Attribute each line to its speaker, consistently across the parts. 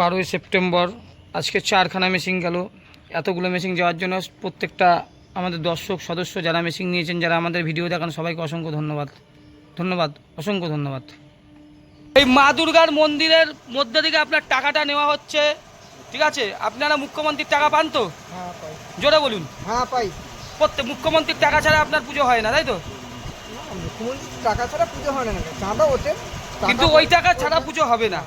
Speaker 1: বারোই সেপ্টেম্বর। আজকে চারখানা মেশিন গেল। এতগুলো মেশিন যাওয়ার জন্য প্রত্যেকটা আমাদের দর্শক সদস্য যারা মেশিন নিয়েছেন যারা আমাদের ভিডিও দেখান সবাইকে অসংখ্য ধন্যবাদ। ধন্যবাদ অসংখ্য ধন্যবাদ। এই মা দুর্গার মন্দিরের মধ্যে থেকে আপনার টাকাটা নেওয়া হচ্ছে। ঠিক আছে? আপনারা মুখ্যমন্ত্রীর টাকা পান তো?
Speaker 2: হ্যাঁ
Speaker 1: জোরে বলুন।
Speaker 2: হ্যাঁ পাই।
Speaker 1: প্রত্যেক মুখ্যমন্ত্রীর টাকা ছাড়া আপনার পুজো হয় না তাই তো?
Speaker 2: না, মুখ্যমন্ত্রী টাকা ছাড়া পুজো হয় না। চাঁদা ওঠে
Speaker 1: কিন্তু ওই টাকা ছাড়া পুজো হবে না।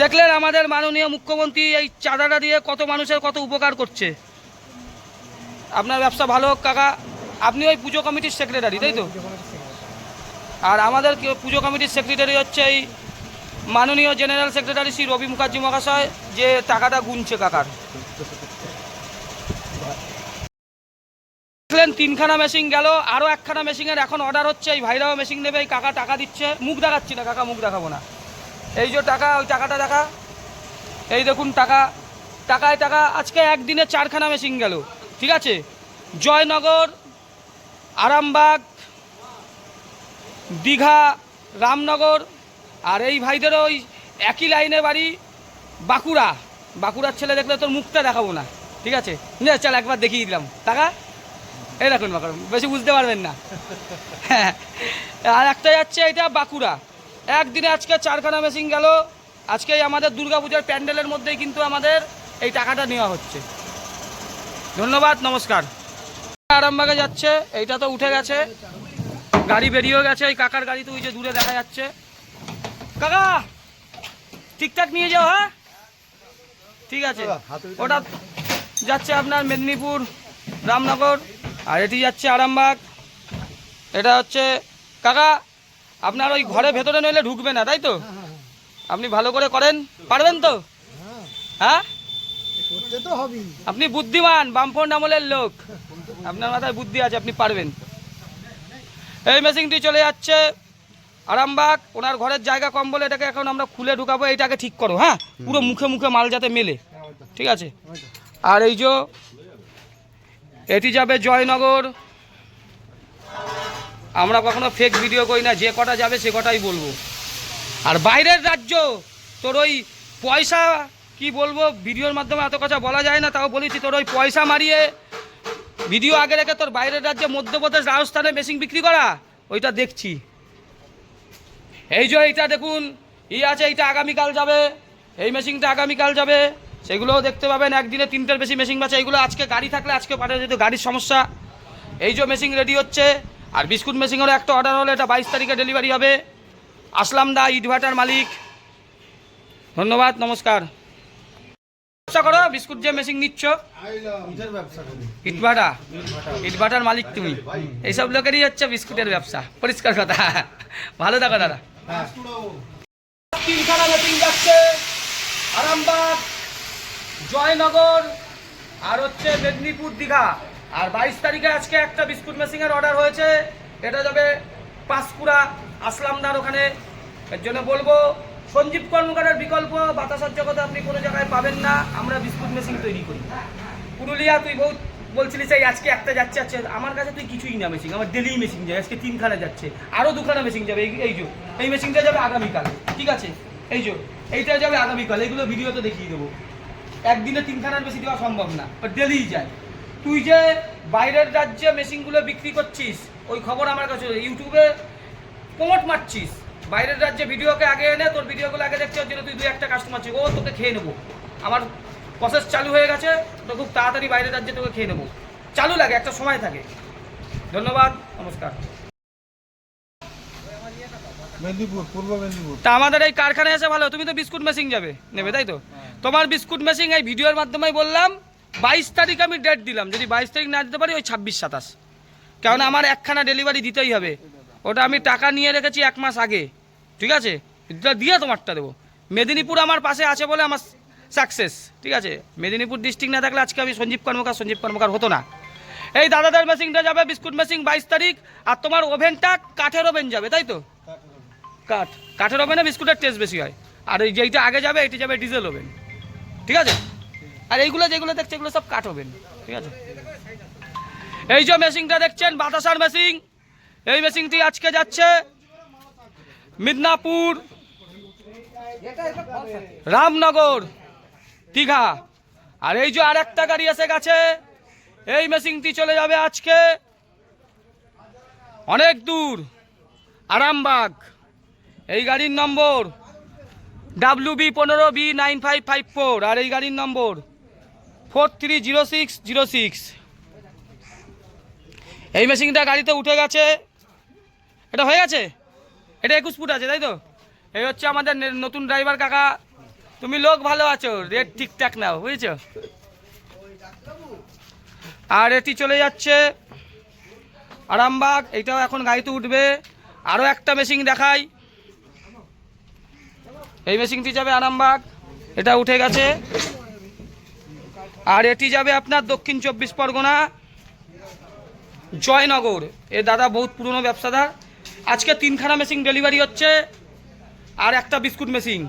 Speaker 1: দেখলেন আমাদের মাননীয় মুখ্যমন্ত্রী এই চাঁদাটা দিয়ে কত মানুষের কত উপকার করছে। আপনার ব্যবসা ভালো হোক কাকা। আপনি ওই পুজো কমিটির সেক্রেটারি তাই তো। আর আমাদের পুজো কমিটির সেক্রেটারি হচ্ছে এই মাননীয় জেনারেল সেক্রেটারি শ্রী রবি মুখার্জি মহাশয় যে টাকাটা গুনছে কাকার। দেখলেন তিনখানা মেশিন গেল আরও একখানা মেশিনের এখন অর্ডার হচ্ছে এই ভাইরাও মেশিন নেবে এই কাকা টাকা দিচ্ছে। মুখ দেখাচ্ছি না কাকা মুখ দেখাবো না। এই যে টাকা, ওই টাকাটা দেখা। এই দেখুন টাকা। টাকায় টাকা, আজকে একদিনে চারখানা মেশিন গেল, ঠিক আছে? জয়নগর, আরামবাগ, দীঘা, রামনগর, আর এই ভাইদেরও ওই একই লাইনে বাড়ি, বাঁকুড়া। বাঁকুড়ার ছেলে দেখলে তোর মুখটা দেখাবো না, ঠিক আছে? নে চল একবার দেখিয়ে দিলাম। টাকা? এই দেখুন, বাঁকুড়া। বেশি বুঝতে পারবেন না। হ্যাঁ আর একটা যাচ্ছে এটা বাঁকুড়া। একদিনে আজকে চারখানা মেশিন গেল। আজকে আমাদের দুর্গাপূজার প্যান্ডেলের মধ্যেই কিন্তু আমাদের এই টাকাটা নেওয়া হচ্ছে। ধন্যবাদ নমস্কার। আরামবাগে যাচ্ছে এইটা তো উঠে গেছে। গাড়ি বেরিয়েও গেছে এই কাকার গাড়ি তো ওই যে দূরে দেখা যাচ্ছে। কাকা ঠিকঠাক নিয়ে যাও হ্যাঁ? ঠিক আছে। ওটা যাচ্ছে আপনার মেদিনীপুর রামনগর আর এটি যাচ্ছে আরামবাগ। এটা হচ্ছে কাকা আপনার ওই ঘরে ভেতরে নইলে ঢুকবে না তাই তো? আপনি ভালো করে করেন পারবেন তো?
Speaker 2: হ্যাঁ? করতে তো হবেই
Speaker 1: আপনি বুদ্ধিমান বামফ্রন্ট আমলের লোক। আপনার মাথায় বুদ্ধি আছে আপনি পারবেন। এই মেশিনটি চলে যাচ্ছে আরামবাগ। ওনার ঘরের জায়গা কম বলে এটাকে এখন আমরা খুলে ঢুকাবো এইটাকে ঠিক করো হ্যাঁ? পুরো মুখে মুখে মাল যাতে মেলে। ঠিক আছে? আর এই যে এটি যাবে জয়নগর। আমরা কখনো ফেক ভিডিও করি না, যে কটা যাবে সে কটাই বলব। আর বাইরের রাজ্য, তোর ওই পয়সা, কি বলব ভিডিওর মাধ্যমে এত কথা বলা যায় না, তাও বলেছি, তোর ওই পয়সা মারিয়ে ভিডিও আগে রেখে তোর বাইরের রাজ্যে মধ্যপ্রদেশ, রাজস্থানে মেশিন বিক্রি করা, ওইটা দেখছি। এই যে এইটা দেখুন, ই আছে, এইটা আগামীকাল যাবে, এই মেশিনটা আগামীকাল যাবে, সেগুলোও দেখতে পাবেন, একদিনে তিনটার বেশি মেশিন আছে এইগুলো আজকে গাড়ি থাকলে আজকে পাঠিয়ে যেত গাড়ির সমস্যা, এই যে মেশিন রেডি হচ্ছে আর বিস্কুট মেশিনেরও একটা অর্ডার হলে, এটা বাইশ তারিখে ডেলিভারি হবে। আসলাম দা ইটভাটার মালিক। ধন্যবাদ, নমস্কার। ব্যবসা করো, বিস্কুট যে মেশিন নিচ্ছ। ইটভাটা। ইটভাটার মালিক তুমি। এইসব লোকেরই হচ্ছে বিস্কুটের ব্যবসা। পরিষ্কার কথা। ভালো থাকো দাদা। তিনখানা যাচ্ছে। আরামবাগ, জয়নগর, আর হচ্ছে মেদিনীপুর দীঘা। আর বাইশ তারিখে আজকে একটা বিস্কুট মেশিনের অর্ডার হয়েছে। এটা যাবে পাঁশকুড়া আসলামদার ওখানে। এর জন্য বলব, সঞ্জীব কর্মকারের বিকল্প, বাতাসার জগতে আপনি কোনো জায়গায় পাবেন না, আমরা বিস্কুট মেশিন তৈরি করি। পুরুলিয়া, তুই বহুত বলছিলিস, এই আজকে একটা যাচ্ছে আচ্ছা আমার কাছে তুই কিছুই না মেশিন, আমার ডেলি মেশিন যায় আজকে তিনখানা যাচ্ছে আরও দুখানা মেশিন যাবে, এই যে, এই মেশিনটা যাবে আগামীকাল, ঠিক আছে? এই যে, এইটা যাবে আগামীকাল, এগুলো ভিডিওতে দেখিয়ে দেবো। একদিনে তিনখানার বেশি দেওয়া সম্ভব না ডেলিই যায়। তুই যে বাইরের রাজ্যে মেশিনগুলো বিক্রি করছিস ওই খবর আমার কাছে ইউটিউবে প্রমোট মারছিস। বাইরের রাজ্যে ভিডিওকে আগে এনে তোর ভিডিওগুলো আগে দেখছি ওর জন্য তুই দুই একটা কাস্টমার ছিল ও তোকে খেয়ে নেব। আমার প্রসেস চালু হয়ে গেছে তো খুব তাড়াতাড়ি বাইরের রাজ্যে তোকে খেয়ে নেব। চালু লাগে একটা সময় থাকে। ধন্যবাদ নমস্কার।
Speaker 2: মেদিনীপুর পূর্ব মেদিনীপুর।
Speaker 1: তা আমাদের এই কারখানায় এসে ভালো তুমি তো বিস্কুট মেশিন যাবে নেবে তাই তো? তোমার বিস্কুট মেশিন এই ভিডিওর মাধ্যমে বললাম বাইশ তারিখ আমি ডেট দিলাম। যদি বাইশ তারিখ না দিতে পারি, ওই ছাব্বিশ সাতাশ। কারণ আমার একখানা ডেলিভারি দিতেই হবে। ওটা আমি টাকা নিয়ে রেখেছি এক মাস আগে। ঠিক আছে? দিয়ে তোমারটা দেবো। মেদিনীপুর আমার পাশে আছে বলে আমার সাকসেস ঠিক আছে? মেদিনীপুর ডিস্ট্রিক্ট না থাকলে আজকে আমি সঞ্জীব কর্মকার সঞ্জীব কর্মকার হতো না। এই দাদাদের মেশিনটা যাবে বিস্কুট মেশিন বাইশ তারিখ, আর তোমার ওভেনটা কাঠের ওভেন যাবে, তাই তো? কাঠ। কাঠের ওভেনে বিস্কুটের টেস্ট বেশি হয়। আর এই যেইটা আগে যাবে, এটি যাবে ডিজেল ওভেন ঠিক আছে? আর এইগুলো যেগুলো দেখছে, এগুলো সব কাঠ ওভেন, ঠিক আছে? এই যে মেশিনটা দেখছেন, বাতাসার মেশিন। এই মেশিনটি আজকে যাচ্ছে মিদনাপুর। রামনগর, দীঘা। আর এই যে আর একটা গাড়ি এসে গেছে, এই মেশিনটি চলে যাবে আজকে অনেক দূর, আরামবাগ। এই গাড়ির নম্বর ডাব্লিউ বি পনেরো B nine five five four, আর এই গাড়ির number four three zero six zero six. এই মেশিনটা গাড়িতে উঠে গেছে। এটা হয়ে গেছে? এটা একুশ ফুট আছে, তাই তো? এই হচ্ছে আমাদের নতুন ড্রাইভার কাকা। তুমি লোক ভালো আছো রেট ঠিকঠাক নাও, বুঝেছ? আর এটি চলে যাচ্ছে আরামবাগ এইটাও এখন গাড়িতে উঠবে। আরও একটা মেশিন দেখাই। এই মেশিনটি যাবে আরামবাগ, এটা উঠে গেছে। আর এটি যাবে আপনার দক্ষিণ চব্বিশ পরগনা, জয়নগর। এ দাদা বহুত পুরনো ব্যবসাদার। আজকে তিনখানা মেশিন ডেলিভারি হচ্ছে, আর একটা বিস্কুট মেশিন